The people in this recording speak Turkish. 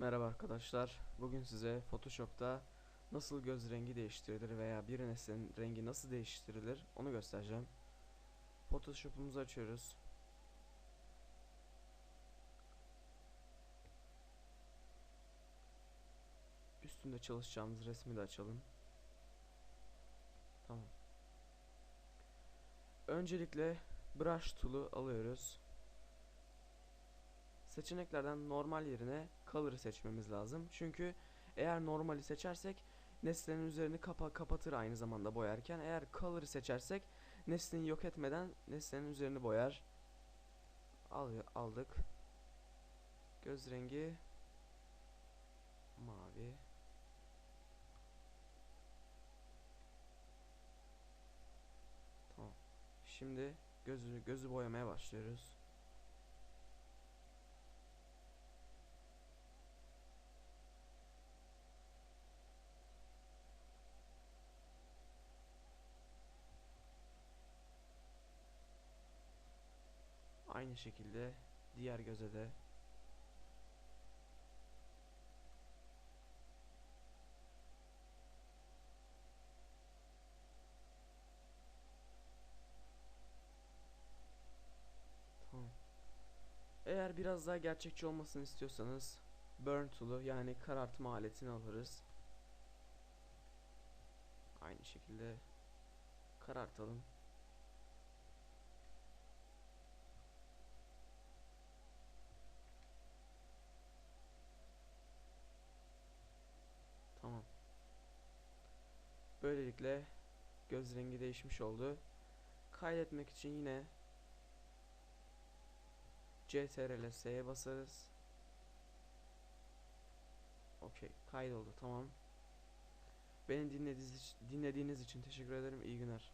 Merhaba arkadaşlar. Bugün size Photoshop'ta nasıl göz rengi değiştirilir veya bir nesnenin rengi nasıl değiştirilir onu göstereceğim. Photoshop'umuzu açıyoruz. Üstünde çalışacağımız resmi de açalım. Tamam. Öncelikle brush tool'u alıyoruz. Seçeneklerden normal yerine color'ı seçmemiz lazım. Çünkü eğer normali seçersek nesnenin üzerini kapa kapatır aynı zamanda boyarken. Eğer color'ı seçersek nesneyi yok etmeden nesnenin üzerini boyar. Al aldık. Göz rengi mavi. Tamam. Şimdi gözü gözü boyamaya başlıyoruz. Aynı şekilde diğer göze de. Eğer biraz daha gerçekçi olmasını istiyorsanız Burn Tool'u yani karartma aletini alırız. Aynı şekilde karartalım. Tamam. Böylelikle göz rengi değişmiş oldu. Kaydetmek için yine CTRL S'ye basarız. Okey, kaydoldu. Tamam. Beni dinlediğiniz, dinlediğiniz için teşekkür ederim. İyi günler.